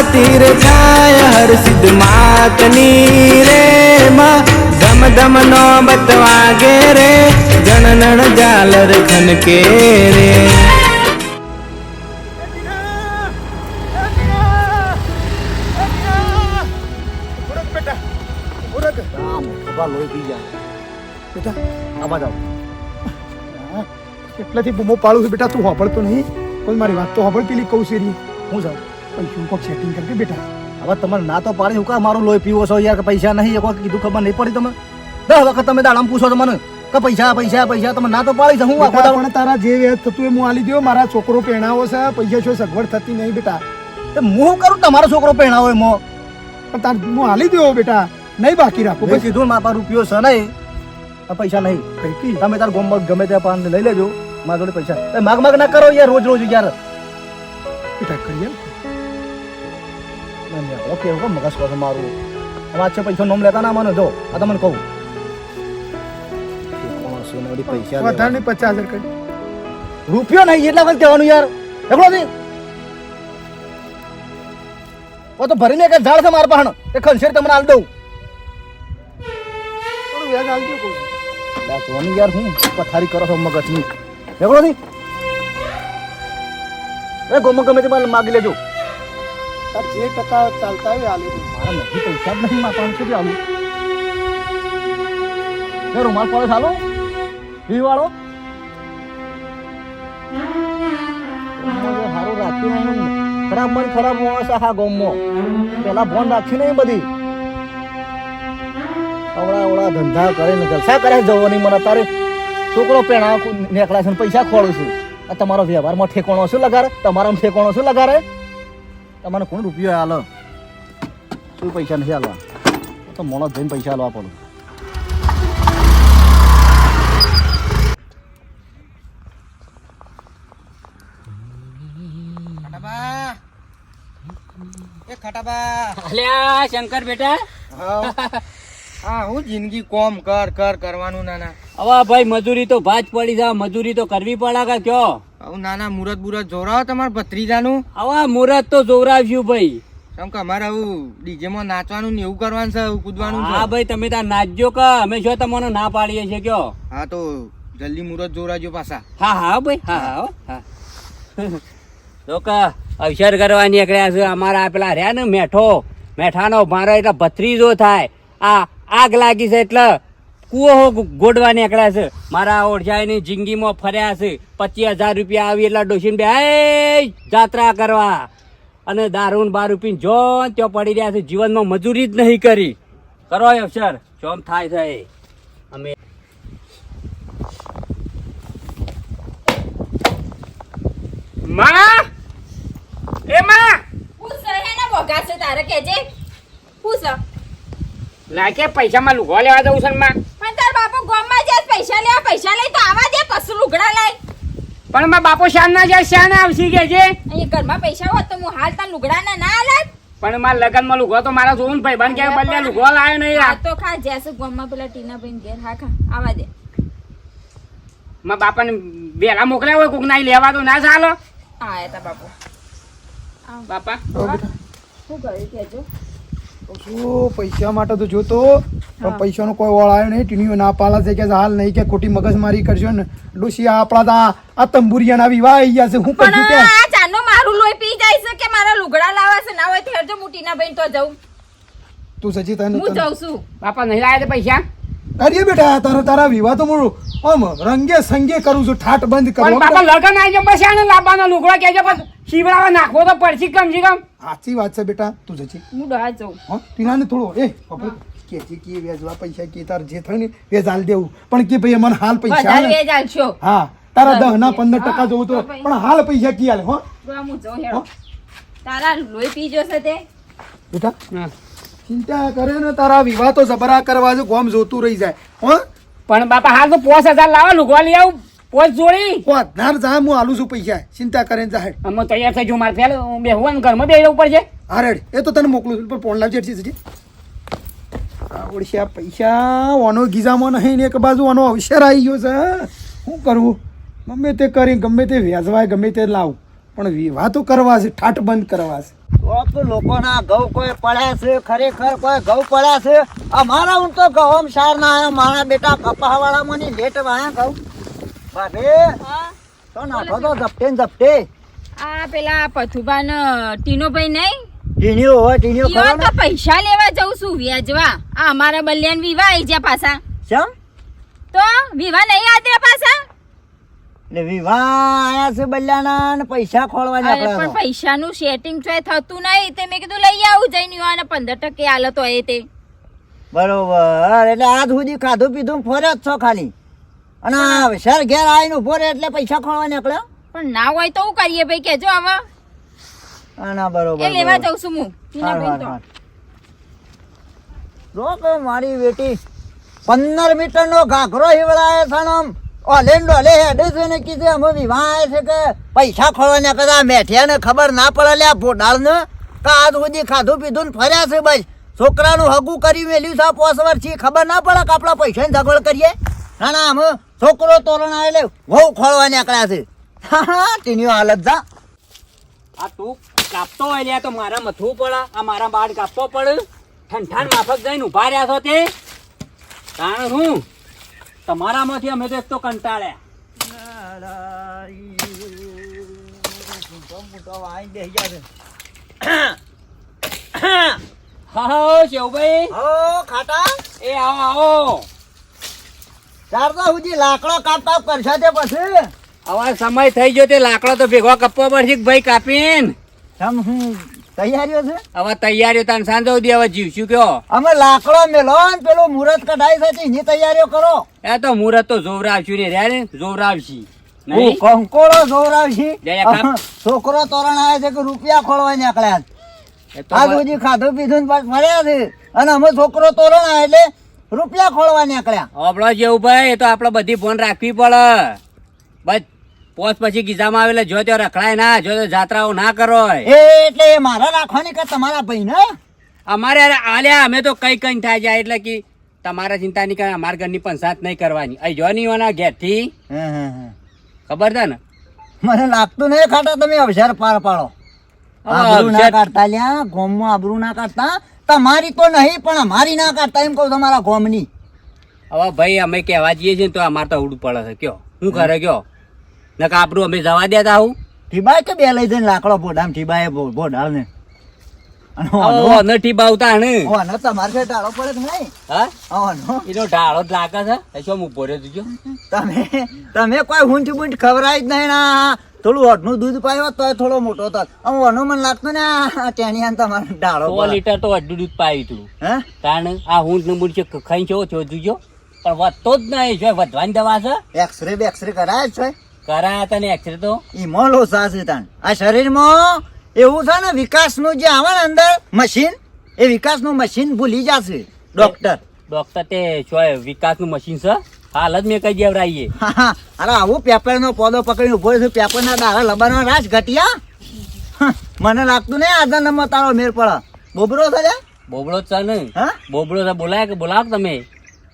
આરતી રે થાય હર્ષિદ માતની રે માં ધમ ધમ નો બતવાગે રે જણનણ ઝાલર ખનકે રે એટલાથી બૂમો પાડું છું બેટા, તું હોભળતો નહીં. કોઈ મારી વાત તો હોભળ, પેલી કહું છે હું જાઉં. પૈસું કોક સેટિંગ કરકે બેટા હવે તમારે ના તો પાડી હું કા મારું લોહી પીવો છો યાર કે પૈસા નહીં? એક વખત કીધું ખબર નહીં પડી તમે દસ વખત તમે દાડામાં પૂછો મને કે પૈસા પૈસા પૈસા તમે ના તો પાડી હું આખો પણ તારા જે વ્યાજ થતું એ હું આલી દ્યો મારા છોકરો પહેણાવો છે પૈસા છો સગવડ થતી નહીં બેટા. તે હું શું કરું તમારો છોકરો પહેણાવો એમાં? પણ તાર હું આલી દ્યો બેટા. નહીં બાકી રાખો બસ. કીધું મારા રૂપિયો છે નહીં આ પૈસા નહીં. તમે તાર ગોમ ગમે ત્યાં પાન લઈ લેજો મારા જોડે પૈસા. માગ માગ ના કરો યાર રોજ રોજ યાર. બેટા કરીએ ના, એવું ઓકે ઓકે મગજ કહો મારું? હવે છે પૈસા નોમ લેતા ના મને જો. આ તમને કહું. પૈસા વધારે પચાસ રૂપિયો નહીં એટલા વખત કહેવાનું યાર. એકલો નહીં. ઓ તો ભરીને એક ઝાડ છે મારા પાસે એ ખંશેર તમને આલ દઉં. વ્યાજ યાર હું પથારી કરો છો મગજની. એકલો નહીં. એ ગમે ગમે તે માગી લેજો. જે ટકા ચાલતા હોય આલી મારા નથી પૈસા જ નહીં, મારા પાંચસો આલું. એ રૂમાલ પડે ચાલો વી વાળો સારું રાખ્યું નહીં. ખરાબ મન, ખરાબ માણસ આખા ગામમાં. પેલા ફોન રાખ્યું નહીં બધી. અવળા અવળા ધંધા કરે ને જલસા કરે જવાની મને તારે છોકરો પેણા નેકળા છે પૈસા ખોળું છું. તમારો વ્યવહારમાં ઠેકોણો શું લગાડે? તમારા ઠેકોણો શું લગાડે? તમારે કોણ રૂપિયો હાલ શું પૈસા નથી હાલવા તો મોડા જઈને પૈસા હાલવા પડે. અલ્યા શંકર બેટા. હા. હું જિંદગી કોમ કર કર કરવાનું નાના. હવે ભાઈ મજૂરી તો ભાજ પડી જા મજૂરી તો કરવી પડે કે કયો? આવું નાના મુરત બુરત જોરાવો તમારા ભત્રીજાનું. હવે મુરત તો જોરાવ્યું ભાઈ. કેમ કે અમારે આવું ડીજે માં નાચવાનું ને એવું કરવાનું છે કૂદવાનું હા ભાઈ તમે ત્યાં નાચજો કે અમે જો તમને ના પાડીએ છીએ કયો. હા તો જલ્દી મુરત જોરાજો પાછા. હા હા ભાઈ હા હા હા તો કે અવસર કરવા નીકળ્યા છે અમારા પેલા રહ્યા ને મેઠો. મેઠાનો મારો એટલે ભત્રીજો થાય. આ આગ લાગી છે એટલે કૂવો ગોડવા નીકળ્યા છે. મારા ઓળખાઈની જિંદગીમાં ફર્યા છે. પચીસ હજાર રૂપિયા આવી એટલા ડોસીને બે જાત્રા કરવા. અને દારૂન બારૂ પીને જો ત્યાં પડી રહ્યા છે. જીવનમાં મજૂરી જ નહીં કરી. કરો અવસર જોમ થાય છે. અમે માં! એ માં! હું હેના બોગા છે તારે કેજે હું લાગે પૈસામાં લુગો લેવા દઉં છે માં? બાપા ગામમાં જાય પૈસા લેવા પૈસા લઈ તો આવા દે પશુ લુગડા લઈ. પણ માં બાપો શાન ના જાય શાન આવશી કે છે અહીંયા ઘરમાં પૈસા હોત તો હું હાલ તાર લુગડા ના ના લાગ પણ મારા લગનમાં લુગો તો મારા જોવું ભાઈ બન કે બલ્લે લુગો લાયો નહીં આ તો ખા જેસુ ગામમાં પેલા ટીના બેન ઘેર હા ખા આવા દે. માં બાપાને વેલા મોકલ્યા હોય કોક નાઈ લેવા તો ના ચાલો. આયા તા બાપુ. બાપા. શું કર્યું કેજો શું પૈસા માટે તો જોતો પણ પૈસાનો કોઈ વળ આવ્યો નહીં. ટીણીઓ ના પાલા છે કે હાલ નહીં કે ખોટી મગજમારી કરશો ને. ડોસી આપણા તા આ- તંબુરિયાના વિવાહ આવી ગયા છે. હું પણ આ ચાનો મારું લોહી પી જાય છે કે મારા લુગડા લાવા છે? ના હોય તો હેરજો હું ટીના બેન તો જઉં. તું સજી તને હું જઉં છું. બાપા નહીં લાયા તે પૈસા? અરે બેટા તારા તારા વિવાહ તો હું આમ રંગે સંગે કરું છું ઠાટ બંધ કરો. બાપા લગન આવી જાય પછી આને લાવવાનો? લુગડો કેજો પણ શિવરાવા નાખવો તો પડશે કમ સે કમ. સાચી વાત છે બેટા તું જજે. હું ડોહા જાઉં. હા ટીનાને થોડો એ બાપુ, કે જે કે વેજવા પૈસા કે તાર જે થાય ને વેચ હાલ દેવું. પણ કે ભાઈ મને હાલ પૈસા વધારે હાલે. વેજ આલશો હા તારા દહ ના પંદર ટકા જોવું તો પણ હાલ પૈસા કી હાલ હો? ડોહા હું જઉં હેડો. તારા લોહી પી જશે તે? બેટા હા. ચિંતા કરે ને તારા વિવાહ તો જબરા કરવા છે ગોમ જોતું રહી જાય. હો? પણ બાપા હાલ તો પોસ હજાર લાવો લુગવા લઈ આવું પોસ જોડી. વધાર જા હું આલું છું પૈસા. ચિંતા કરે ને જાહેર અમે તૈયાર થઈ જો મારે ફેલ બેહવું ને ઘરમાં બે ઉપર હા રેડ. એ તો તને મોકલું છું પણ ફોન લાવજે આ આ પૈસા ઓનો ગીઝામાં નહીં ને એક બાજુ ઓનો અવસર આવી ગયો છે શું કરવું ગમે તે કરી ગમે તે વ્યાજવાય ગમે તે લાવું. પણ વિવાહ તો કરવા છે ઠાટ બંધ કરવા છે. તો લોકોના ઘઉં કોઈ પડ્યા છે ખરેખર કોઈ ઘઉં પડ્યા છે. અમારા હું તો ઘઉં સાર ના આવ્યો મારા બેટા કપા વાળા મને લેટ વાયા ઘઉં. તો નાખો તો ઝપટે ઝપટે. આ પેલા પથુબા ને ટીનોભાઈ નહીં? ટીણીઓ હોય ટીણીઓ ખરો તો પૈસા લેવા જઉં છું વ્યાજવા. આ અમારા બલ્યાન વિવાહ આઈ ગયા પાછા. શેમ તો વિવાહ નહીં આદ્યા પાછા? એટલે વિવાહ આયા છે બલ્યાના ને પૈસા ખોળવા અરે પણ પૈસાનું સેટિંગ છે થતું નહીં. તે મેં કીધું લઈ આવું જઈને. યુવાને પંદર ટકે હાલત હોય તે. બરોબર. એટલે આજ સુધી ખાધું પીધું ફરે જ છો ખાલી. અને સર ઘેર આવીને ઊભો રહે એટલે પૈસા ખોળવા નીકળ્યો પણ ના હોય તો હું કરીએ ભાઈ? કેજો હવે ના બરોબર એ લેવા જઉં છું હું. જો મારી બેટી પંદર મીટર નો ઘાઘરો હિવડાય છે ને ઓલે ડોલે હેડે છે ને કીધું અમે વિવાહ છે કે પૈસા ખોળવાના કદા મેઠિયા ને ખબર ના પડે, લે ભોડાળ ને કે આજ સુધી ખાધું પીધું ને ફર્યા છે બસ. છોકરાનું હગું કરી મેલ્યું છે પોસ વર્ષથી ખબર ના પડે કે આપણા પૈસાની સગવડ કરીએ? ના ના અમે છોકરો તોરણ એટલે વહુ ખોળવા નીકળ્યા છે. હા ટીનીઓ હાલત જા. આ તું કાપતો હોય લે તો મારા મથવું પડે, આ મારા બાળ કાપવો પડે. ઠંઠાણ માફક જઈને ઊભા રહ્યા છો તે. કારણ હું? તમારામાંથી અમે તો એક તો કંટાળ્યા. હા શેવભાઈ હો ખાટા એ આવો આવો. ચારતા સુધી લાકડો કાપ કાપ કરશે તે પછી? હવે સમય થઈ ગયો તે લાકડો તો ભેગો કપવા પડશે ભાઈ કાપીને? સમ હું તૈયારીઓ છે? હવે તૈયારીઓ તાન સાંજે સુધી હવે જીવશું કયો અમે લાકડો મેલો ને પેલું મુહૂર્ત કઢાઈ સાચી એની તૈયારીઓ કરો? એ તો મુહૂર્ત તો જોવરાવશું ને ને? જોવરાવશી. કંકોળો જોવરાવશી. છોકરો તોરણ આવે છે કે રૂપિયા ખોળવા નીકળ્યા સુધી ખાધું પીધું મળ્યા છે. અને અમે છોકરો તોરણ આવે એટલે રૂપિયા ખોળવા નીકળ્યા. આપણો જેવું ભાઈ એ તો આપણે બધી ફોન રાખવી પડે. બસ પોત પછી ગીઝામાં આવેલા જો રખડાય ના જો તો જાત્રાઓ ના કરો એ એટલે એ મારા રાખવાની કે તમારા ભાઈ ને અમારે આલ્યા અમે તો કઈ કઈ થાય જાય એટલે કે તમારા ચિંતા નહીં કરે અમારા ઘરની પંચાયત નહીં કરવાની. અહીં જો નહીં હોના ઘેરથી. ખબર છે ને? મને લાગતું નહીં ખાતા તમે અવસર પાર પાડો. આબરૂ ના કાઢતા લ્યા ગોમમાં આબરૂ ના કાઢતા. તમારી તો નહીં પણ અમારી ના કાઢતા એમ કહું તમારા ગોમની. હવે ભાઈ અમે કહેવા જઈએ છીએ તો અમારે તો ઉડ પડે છે. કયો? શું કરે કયો? નકા આપણું અમે જવા દેતા આવું. ઠીબાય કે બે લઈ જઈને લાકડો ભોડામ ઠીબાય ભો- ને ઓનો- બાવતા ને. ઓનો તમારે છે ઢાળો પડે કે નહીં? હા? ઓનો? એનો ઢાળો જ લાગે છે. એ શું હું તમે તમે કોઈ ઊંચ બૂંચ ખવડાવી જ નહીં ના થોડું હોટનું દૂધ પાયો તો થોડો મોટો થત આમ ઓનો મને લાગતો ને આ ટેણિયાને તમારે સો લીટર તો અડધું દૂધ પાયું તું. હે? કારણ આ હું ને મૂળ છે ખાઈ છો છો જોજો પણ વધતો જ નહીં જો વધવાની દવા છે. એક્સરે બેક્સરે કરાય છે. કરાયા તને એક્સરે તો? ઈમાં લોસા છે તાણ. આ શરીરમાં એવું છે ને વિકાસનું જે આવે ને અંદર મશીન એ વિકાસનું મશીન ભૂલી જશે. ડોક્ટર ડોક્ટર તે શું વિકાસનું મશીન છે? હાલ જ મેં કહી દેવરાઈએ. અરે આવું પેપરનો પોદો પકડી ઊભો છે પેપરના દાડા લબાનો રાજ ઘટિયા? મને લાગતું નહીં આજના નંબર તારો મેર પડે. બોબરો છે બોબળો છે ને. હા? બોબડો છે. બોલાય કે બોલાવ તમે.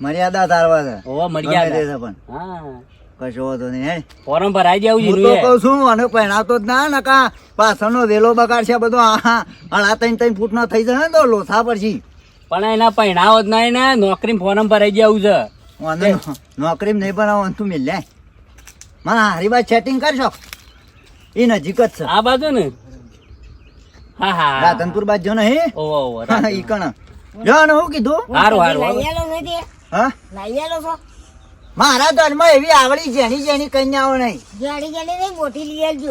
મર્યાદા તારવા છે. ઓ મરી ગમે તે ગયા છે પણ. હા. કશો વાંધો નહીં હેડ. ફોરમ ભરાઈ દેવું હું તો જોઈએ. કહું છું અને પહેણાવતો જ ના નકા પાછળનો વેલો બગાડશે બધો આ અડા ત્રણ ત્રણ ફૂટનો થઈ જશે ને તો લોથા પછી પણ એના પહેણાવો જ નહીં ને નોકરી ફોરમ ભરાઈ દેવું છે. વાંધો ન- નોકરી નહીં બનાવવાનું તું મિલ મને હારી બાદ સેટિંગ કરશો? એ નજીક જ છે. આ બાજુ ને? હા હા. રાધનપુર બાજુ નહીં ઓવો ઓવો હા, ઈ કણ? જો ને હું કીધું? હારું હારું હા? મારા ધનમાં એવી આવડી જેની જેની કન્યાઓ નહીં.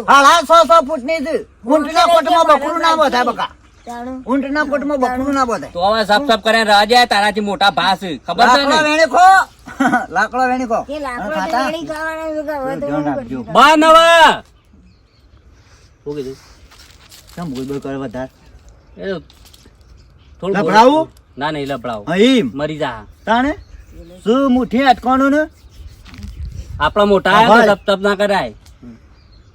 હાડા સો સો ફૂટની છે ઊંટના કોટમાં બકરું ના બોધાય બકા. ઊંટના કોટમાં બકરું ના બોધાય તો હવે સાફ સાફ કરે રાજા તારાથી મોટા ભાસ. ખબર છે લાકડો ને? વેણી ખો. લાકડો વેણી ખો. બા નવા. શું કીધું? કેમ બોલ બોલ કરે વધાર? એ થોડું લફડાવું? ના નહીં લફડાવું મરી જા. તાણે? શું મુઠ્ઠી અટકવાનું ને? આપણા મોટા આવ્યા તપ તપ ના કરાય.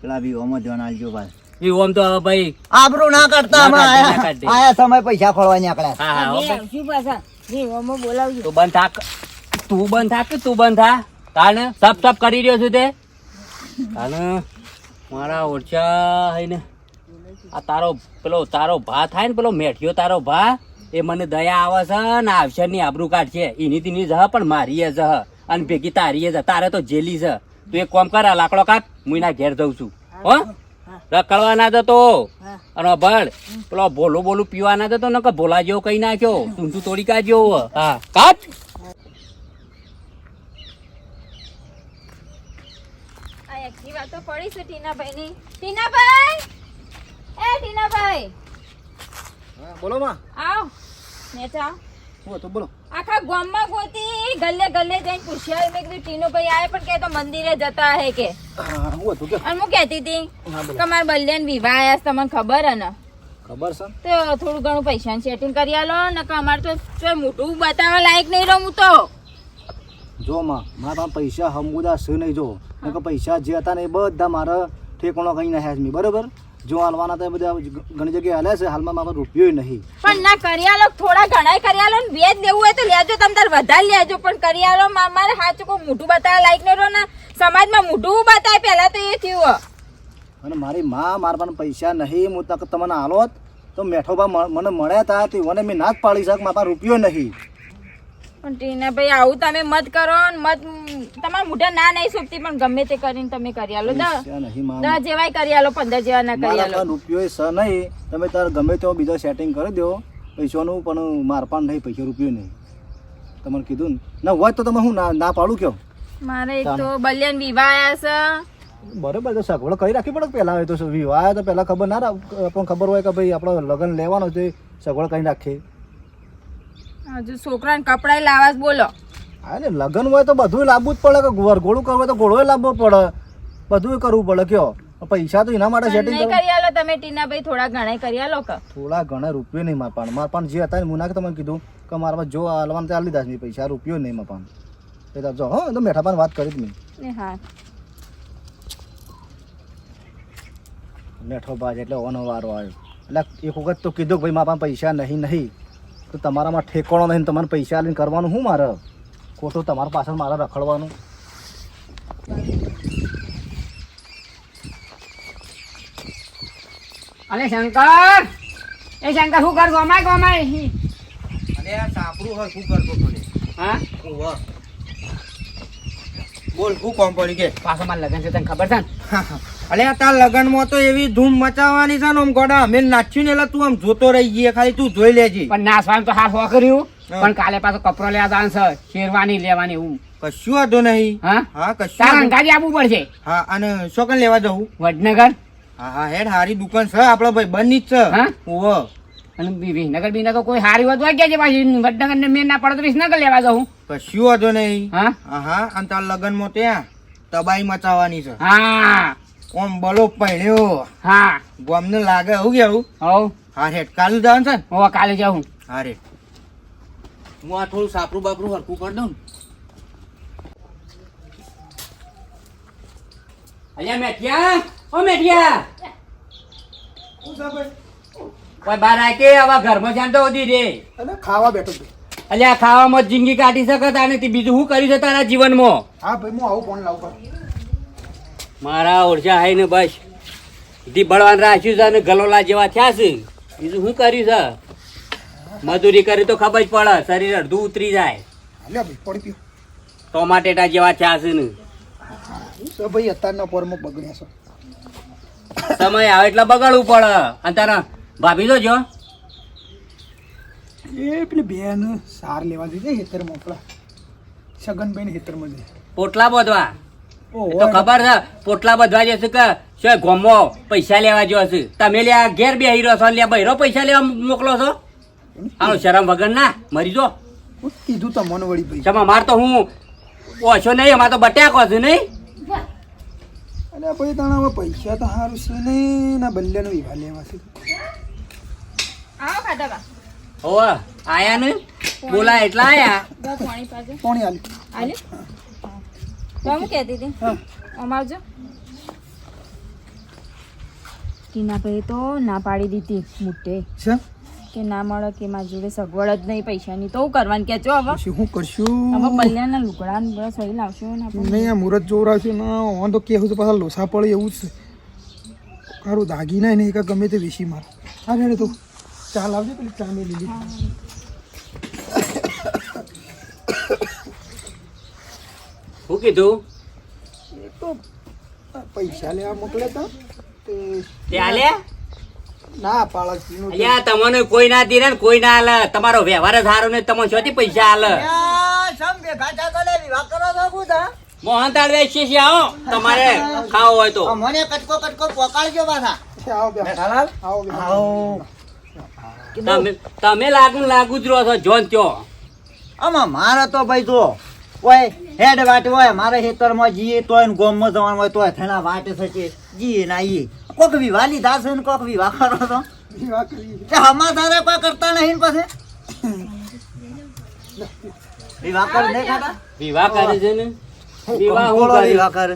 પેલા ઓમાં ધ્યાન આલજો ભાઈ. ઈ ઓમ તો હવે ભાઈ આબરૂ ના કરતા અમે આયા આયા સમય પૈસા ખોળવા નીકળ્યા. હા હા હો બોલાવજો. તું બંધ થાક. તું બંધ થાક તું બંધ થા? તાને સપ સપ કરી રહ્યો છું તે. તાને મારા ઓછા હઈને આ તારો પેલો તારો ભા થાય ને પેલો મેઠિયો તારો ભા. એ મને દયા આવે છે ને આવશે ની આબરૂ કાઢશે એની તીની જહ પણ મારીએ જ જહ અને ભેગી તારીએ જહ તારે તો જેલી છે તું એક કોમ કર લાકડો કાપ હું એના ઘેર જઉં છું. હો રખડવા ના જતો. અને ભળ પેલો બોલું બોલું પીવા ના જતો ને કે ભોલા જેવો કઈ નાખ્યો. તું તું તોડી કાઢ્યો હા. કાપ! એક્ટિવા તો પડી છે ટીનાભાઈની. ટીનાભાઈ! એ ટીનાભાઈ! બોલો માં. આવ નેતા શું તો બોલો. આખા ગામમાં ગોતી ગલ્લે ગલ્લે જઈને પૂછ્યા મેં કીધું ટીનુભાઈ આયા પણ કે તો મંદિરે જતા હે કે. હા હતું કે. અને હું કહેતી હતી કે મારા બલ્યાન વિવાહ આયા તમને ખબર હે ને? ખબર છે? તો થોડું ઘણું પૈસાનું સેટિંગ કરી આલો ને કે અમારે તો ચોય મોટું બતાવવા લાયક નહીં રહું હું તો. જો માં મારા પાસે પૈસા હમુદા છે નહીં જો. કે પૈસા જે હતા ને એ બધા મારા ઠેકોણો કઈ નાખ્યા છે બરાબર? જો હાલવાના તો બધા ઘણી જગ્યાએ હાલે છે હાલમાં મારો રૂપિયો નહીં. પણ ના કરિયાલો થોડા ઘણા કરિયાલો ને વેજ લેવું હોય તો લેજો તમે તાર વધારે લેજો પણ કરી આલો મા- મારે હાચું કોઈ મોઢું બતાવે લાયક નહીં રહો ને. સમાજમાં મોઢું બતાવે પહેલા તો એ થયું અને મારી માં મારા પાસે પૈસા નહીં હું તક તમને હાલોત તો મેઠોબા મ- મને મળ્યા હતા તેઓને મેં ના જ પાડી શક મારા રૂપિયો નહીં. પણ ટીના ભાઈ આવું તમે મત કરો ને મત તમારા મોઢા ના નહીં સોંપતી પણ ગમે તે કરીને તમે કરી આલો. દસ જેવાય કરી આલો પંદર જેવા ના કરી આલો. રૂપિયો સ નહીં. તમે તાર ગમે તેવો બીજો સેટિંગ કરી દો. પૈસાનું પણ મારપાન નહીં પૈસા રૂપિયો નહીં. તમને કીધું ને? ના હોય તો તમે હું ના ના પાડું કયો? મારે એક તો બલિયન વિવાહ આયા છે. બરોબર તો સગવડ કરી રાખવી પડે પહેલા હોય તો. વિવાહ તો પહેલા ખબર ના રાખ પણ ખબર હોય કે ભાઈ આપણે લગ્ન લેવાનો છે સગવડ કરી રાખીએ. હજુ છોકરાને કપડાય લાવવા જ બોલો. અરે લગન હોય તો બધું લાવવું જ પડે કે વરઘોડું કરવું તો ઘોડો લાવવો પડે. બધું કરવું પડે કયો? પૈસા તો એના માટે પણ સેટિંગ નહીં કરી આલો તમે ટીના ભાઈ થોડા ઘણા કરી આલો કે? થોડા ઘણા રૂપિયો નહીં મારા પણ મારા પણ જે હતા મુના કે તમને કીધું કે મારા જો હાલવાનું ત્યાં લીધા છે પૈસા રૂપિયો નહીં મારા એ તો જો હો તો મેઠા પણ વાત કરી જ મેં. ને હા. મેઠો બાજ એટલે ઓનો વારો આવ્યો. એટલે એક વખત તો કીધું કે ભાઈ મારા પાસે પૈસા નહીં નહીં. તો તમારામાં ઠેકોણો નહીં તમારે પૈસા લઈને કરવાનું શું મારે? ખોટું તમારા પાછળ મારે રખડવાનું. અરે શંકર! એ શંકર શું કર અમાય ગમાય અરે આ સાપરું હોય શું કરતો તને હા. બોલ શું કોમ પડી કે? પાછો મારે લગ્ન છે તને ખબર છે ને? અલે તાર લગનમાં તો એવી ધૂમ મચાવવાની છે ને આમ ગોડા. અમે નાચ્યું ને એટલે તું આમ જોતો રહી જઈએ ખાલી તું જોઈ લેજે. પણ નાસવાનું તો હાથ હો કર્યું. પણ કાલે પાછો કપરો લેવા જવાનું છે શેરવાની લેવાની હું. કશું વાંધો નહીં. હા? હા કશું તારા અંગાજી આપવું પડશે. હા અને શોકન લેવા જવું? વડનગર? હા હા હેડ હારી દુકાન છે આપડે ભાઈ બની જ હા? છે ઓહો અને બી- વિસનગર બીના તો કોઈ હારી હોત ગયા છે પાછી વડનગર ને મેં ના પડે તો વિસનગર લેવા જાઉં કશું વાંધો નહીં. હા? હા હા અને તાર લગનમાં ત્યાં તબાઈ મચાવવાની છે. હા. ઓમ બલો પડ્યો. હા. ગોમને લાગે એવું કેવું હવ. હા હેઠ કાલે જવાનું છે હો કાલે જાઉં. હા રે હું આ થોડું સાપરું બાપરું હરકું કરી દઉં અહીંયા અલ્યા મેઠિયા. ઓ મેઠિયા. કોઈ બાર આ કે આવા ઘરમાં જાણતો ઓદી રે. અને ખાવા બેઠો છું. અલ્યા ખાવામાં જિંદગી કાઢી શકત અને બીજું શું કર્યું છે તારા જીવનમાં? હા ભાઈ હું આવું ફોન લાવું કર મારા ઓરછા હાઈ ને બસ. ધી બળવાન રાખ્યું છે અને ગલોલા જેવા થયા છે. બીજું શું કર્યું છે? મજૂરી કરી તો ખબર જ પડે શરીર અડધું ઉતરી જાય. ટોમાટેટા જેવા થયા છે ને. ભાઈ અત્યારના પોરમાં બગડ્યા છો? સમય આવે એટલે બગાડવું પડે. અને તારા ભાભી તો જો. એ પેલી બેન સાર લેવા દીધી હેતર મોકલા સગનભાઈ હેતર મળી પોટલા બોધવા. તો ખબર છે પોટલા બધવા જશે કે છે ગોમો પૈસા લેવા જો હશે તમે લ્યા ઘેર બે રહ્યો છો લે બહેરો પૈસા લેવા મોકલો છો? આનો શરમ વગર ના મરી જો. કીધું તો મન વળી ભાઈ? તમે માર તો હું ઓછો નહીં અમાર તો બટ્યા છું નહીં? અને ભાઈ તને હવે પૈસા તો સારું છે નહીં ના બલ્યાનો વિવાહ લેવા છે. આવો ખાધા બા. હોવ આયા ને? બોલા એટલા આયા. પાણી પાજો. કોણી આલી. આલે તો હું કહેતી હતી? હા. અમારજો ટીના તો ના પાડી દીધી મોટે છે? કે ના મળે કે મારી જોડે સગવડ જ નહીં પૈસાની. તો હું કરવાનું કે જો હવે. પછી હું હવે કરશું બલ્યાના લુગડા ને લાવશો ને આપણે. નહીં આ મુહૂર્ત જોવરાવશું ના ઓન તો કેવું તો પાછા લોસા પડે એવું જ. છે ખરું દાગી ના ને એક ગમે તે વેસી માર. હા રેડે તું ચા લાવજે પેલી ચા મેં લીધી. શું કીધું? એ તો પૈસા લેવા મોકલે તો. તે તે ના પાળકીનું અલ્યા તમને કોઈ ના દીરે કોઈ ના આલે. તમારો વ્યવહાર જ સારો ને તમને પૈસા આલે. સમ ભેગા થા તો વિવાહ કરો છો મોહન તાળ આવો. તમારે ખાવો હોય તો. મને કટકો કટકો પોકાળજો પાછા. આવો બે આવો આવો. તમે તમે લાગુ લાગુ જ રહો છો જોન ત્યો. આમાં મારે તો ભાઈ જો ઓય હેડ વાટ હોય મારે ખેતરમાં જીએ તોય ને ગોમમાં જવાનું હોય તોય થેના વાટે થશે. જીએ ના ઈએ કોક વિવાહ લીધા છે ને કોક વિવાહ કરો કરી તે હમા તારે કોઈ કરતા નહીં પછી? વિવાહ કરી નહીં ખાતા? વિવાહ કરે છે ને? વિવાહ હું વિવાહ કરે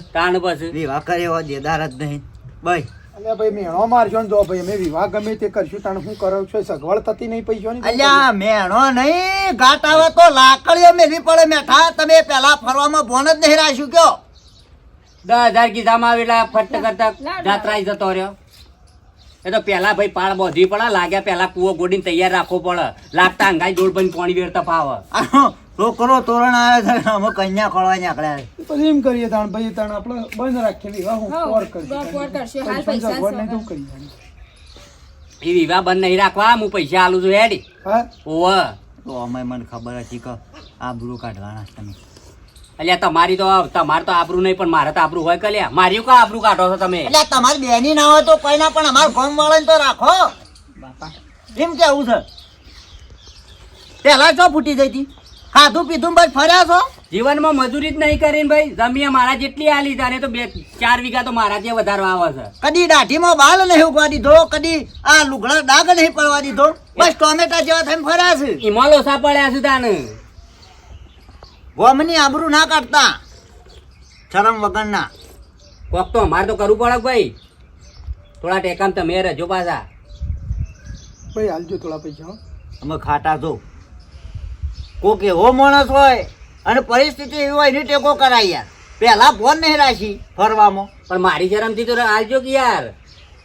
વિવાહ કરે એવો દેદાર જ નહીં. ભાઈ અલ્યા ભાઈ મેણો મારજો ને જો ભાઈ અમે વિવાહ ગમે તે કરશું. તાણ શું કરો છો? સગવડ થતી નહીં અલ્યા મેણો નહીં. ઘાટ આવે તો લાકડીઓ મેળવી પડે મેઠા. તમે પેલા ફરવામાં ભોન જ નહીં રાખ્યું કયો? દસ હજાર કીધામાં આવેલા ફટ કરતા જાત્રા જતો રહ્યો. એ તો પેલા ભાઈ પાળ બોધી પડે લાગ્યા પેલા કુવો ગોડીને તૈયાર રાખવો પડે. લાગતા અંગાઈ જોડ બની પાણી વેરતા ફાવે છોકરો તોરણ આવે છે અમે કન્યા ખોળવા નીકળ્યા છે. પછી એમ કરીએ તાણ ભાઈ તાણ આપણે બંધ રાખીએ વિવાહ હું કોર કરશું. પોર કરશું. હાલ પૈસા નહીં તો એ વિવાહ બંધ નહીં રાખવા હું પૈસા આલું છું હેડી. હા? ઓવ તો અમે મને ખબર હતી કે આબરૂ કાઢવાના તમે. અલ્યા તમારી તો તમારે તો આબરૂ નહીં પણ મારે તો આબરૂ હોય કલ્યા મારી કા આબરું કાઢો છો તમે? એટલે તમારી બેની ના હોય તો કોઈ ના પણ અમારા ગામ વાળાને તો રાખો. બાપા. એમ કેવું છે? પેલા જો ફૂટી જઈ હતી ખાધું પીધું બસ ફર્યા છો? જીવનમાં મજૂરી જ નહીં કરીને ભાઈ જમીએ મારા જેટલી આલી ને તો બે ચાર વીઘા તો મારા જે વધારવા આવે છે. કદી દાઢીમાં બાલ નહીં ઉગવા દીધો કદી આ લુગડા ડાગ નહીં પડવા દીધો. બસ ટોમેટા જેવા થઈને ફર્યા છે. ઈમાં લોસા પડ્યા છે તાને. ગોમની આબરૂ ના કાઢતા. શરમ વગરના. કોક તો અમારે તો કરવું પડે ભાઈ. થોડા ટેકામ તમે રજો પાછા. ભાઈ હાલજો થોડા પૈસા હો. અમે ખાટા છો. કોક એવો માણસ હોય અને પરિસ્થિતિ એવી હોય એની ટેકો કરાય યાર. પેલા ફોન નહીં રાખી ફરવામાં. પણ મારી શરમથી તો આવજો કે યાર.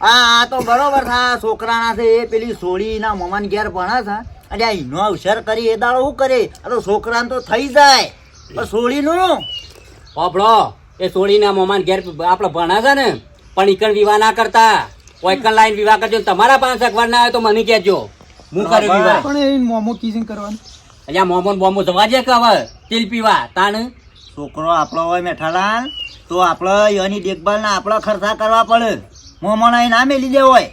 આ આ તો બરોબર થા છોકરાના છે એ પેલી સોળીના મમાન ઘેર ભણા છે. અને આ એનો અવસર કરી એ દાડો શું કરે? આ તો છોકરાને તો થઈ જાય. પણ સોળીનું હોભળો એ સોળીના મમાન ઘેર આપણે ભણા છે ને પણ ઈકણ વિવાહ ના કરતા. ઓઈકણ લાઈન વિવાહ કરજો તમારા પાસે અખબાર ના આવે તો મને કહેજો. હું કર્યો વિવાહ. પણ એ મોમો કિસિંગ કરવાનું. અહીંયા મોમન બોમ્બો જવા દે કે હવે? તેલ પીવા તાણ? છોકરો આપણો હોય મેઠાલાલ તો આપણે એની દેખભાલ ના આપણે ખર્ચા કરવા પડે. મોમણા ના મેલી દે હોય.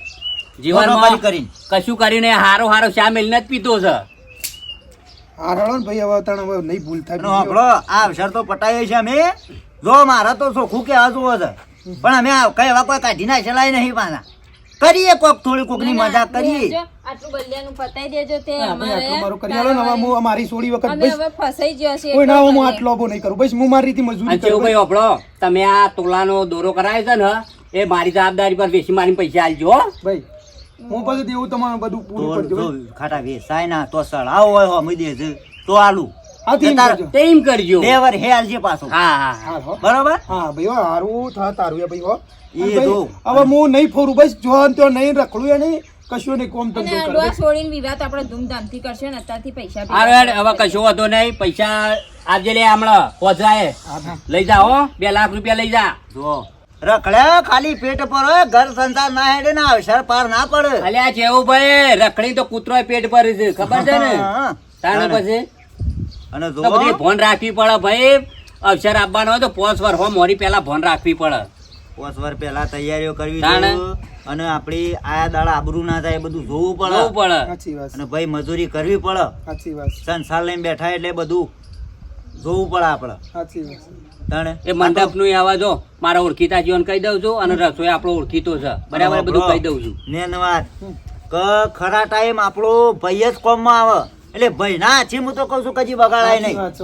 જીવનમાં કરીને. કશું કરીને હારો હારો શા મેલીને જ પીતો છે? હા ને ભાઈ હવે તણ હવે નહીં ભૂલ થાય. આપણો આ અવસર તો પટાઈએ છે અમે. જો મારા તો ચોખ્ખું કે જોવો છે. પણ અમે આ કઈ એવા કોઈ કાઢી ના ચલાય નહીં પાછા. કરીએ કોક થોડી કોકની મજા કરીએ. આટલું બલ્યાનું પતાઈ દેજો તે હા, મારું કરી આલો ને હું અમારી સોળી વખત બસ હવે ફસાઈ ગયો છે કોઈ ના હું કરીએ. આટલો નહીં કરું. બસ હું મારી રીતે મજૂરી કરું. ભાઈ હોભળો તમે આ તોલાનો દોરો કરાયો છે ને એ મારી જવાબદારી પર બેસી મારીને પૈસા આલજો હો. ભાઈ હું પછી દેવું તમારું બધું પૂરું કરજો ખાટા વેસાય ના તો સળાવ હોય હો દે છે તો આલુ. હાથી કરજો. તે એમ હે આલજે પાછો. હા હા હા. હા હો. બરોબર? હા ભાઈ હારું થા તારું એ ભાઈ હો. એ અને હવે હું નહીં ફોરું બસ જો ને નહીં રખડું એ નહીં કશું નહીં કોમ અને ધંધો આ કરે. ડોહા છોડીને વિવાહ તો આપણે ધૂમધામથી કરશું ને અત્યારથી પૈસા હારું હવે કશો વાંધો નહીં. પૈસા આપજે લે હમણાં પોચરાએ લઈ જાઓ બે લાખ રૂપિયા લઈ જા. જો. રખડે ખાલી પેટ પર ઘર સંસાર ના હેડે ના અવસર પાર ના પડે. અલ્યા જેવું ભાઈ રખડી તો કૂતરો પેટ પર છે ખબર છે ને? હા. તાણે. પછી? અને જો તો બધી ભોન રાખવી પડે ભાઈ. અવસર આપવાનો હોય તો પોસ વર હો મોરી પહેલા ભોન રાખવી પડે. પોસ વર પહેલા તૈયારીઓ કરવી. અને આપણી આયા દાડા આબરૂ ના થાય બધું જોવું પડે. જોવું પડે. સાચી વાત. અને ભાઈ મજૂરી કરવી પડે. સાચી વાત. સંસાર લઈને બેઠા એટલે બધું જોવું પડે આપણે સાચી વાત. તાણે? એ મંડપનું આવા જો મારા ઓળખીતા જીવન કહી દઉં છું અને રસોઈ આપણો ઓળખીતો છે. બરાબર બધું કહી દઉં છું. મેન વાત. કે ખરા ટાઈમ આપણો ભાઈ જ કોમમાં આવે. એટલે ભાઈ ના આછી હું તો કહું છું કજી બગાડાય નહીં. છે.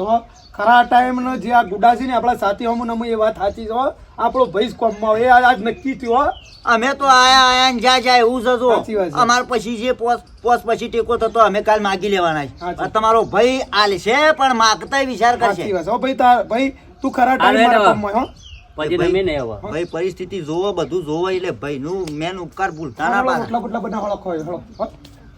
ખરા ટાઈમ નો જે આ ગુડાસી ને આપણા સાથી હમું નમું એ વાત સાચી છો આપણો ભાઈ કોમમાં એ આજ નક્કી થયો અમે તો આયા આયા ને જ્યાં જાય એવું જ સાચી વાત હતું છે. અમાર પછી જે પોસ પછી ટેકો થતો અમે કાલ માગી લેવાના છે. તમારો ભાઈ આલશે પણ માગતા વિચાર કરશે. છે. ભાઈ તાર ભાઈ તું ખરા ટાઈમમાં. હો. ભાઈ પરિસ્થિતિ જોવો બધું જોવો એટલે ભાઈ નું મેન ઉપકાર ભૂલતા ના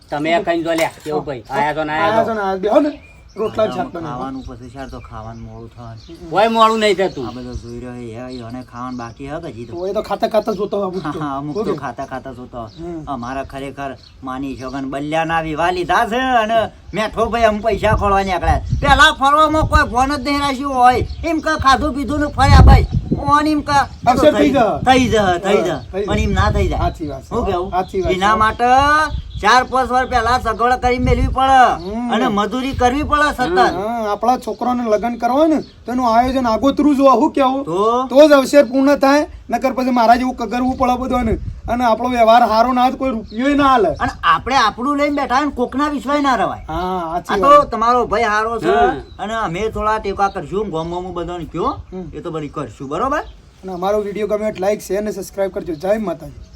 તમે કઈ જો લ્યા કેવું ભાઈ? આયા તો ના આયા તો ના બેહો ને. રોટલા છાપ ખાવાનું પછી શાર તો ખાવાનું મોડું થાય કોઈ મોડું નહીં થતું. આ બધું જોઈ રહ્યો એ એને ખાવાનું બાકી હે હજી તો? તો એ તો ખાતા ખાતા જોતો અમુક તો. હા, અમુક તો ખાતા ખાતા જોતો અમારા ખરેખર માની છોકન બલ્યાના વિવાહ લીધા છે અને મેઠો ભાઈ અમ પૈસા ખોળવા નીકળ્યા. પેલા ફરવામાં કોઈ ફોન જ નહીં રાખ્યું હોય. એમ કે ખાધું પીધું ને ફર્યા ભાઈ. ઓન એમ કે થઈ જ થઈ જ થઈ જ. પણ એમ ના થઈ જાય સાચી વાત શું કેવું સાચી વાત એના માટે ચાર પાંચ વાર પેલા સગવડ કરી મેળવી પડે. અને મજૂરી કરવી પડે સતત. આપણા છોકરાને લગ્ન કરવા ને તેનું એનું આયોજન આગોતરું જોવા શું કેવું? તો? જ અવસર પૂર્ણ થાય નકર પછી મારા જેવું કરવું પડે બધું ને અને આપણો વ્યવહાર સારો ના કોઈ રૂપિયો ના હાલે. અને આપણે આપણું લઈને બેઠા હોય ને કોકના વિશ્વાસ ના રવાય. હા આ તો તમારો ભાઈ હારો છે. અને અમે થોડા ટેકા કરશું ગોમ ગોમ બધાને કયો હમ. એ તો બધી કરશું બરોબર? અને અમારો વીડિયો ગમે લાઈક શેર અને સબસ્ક્રાઇબ કરજો. જય માતાજી.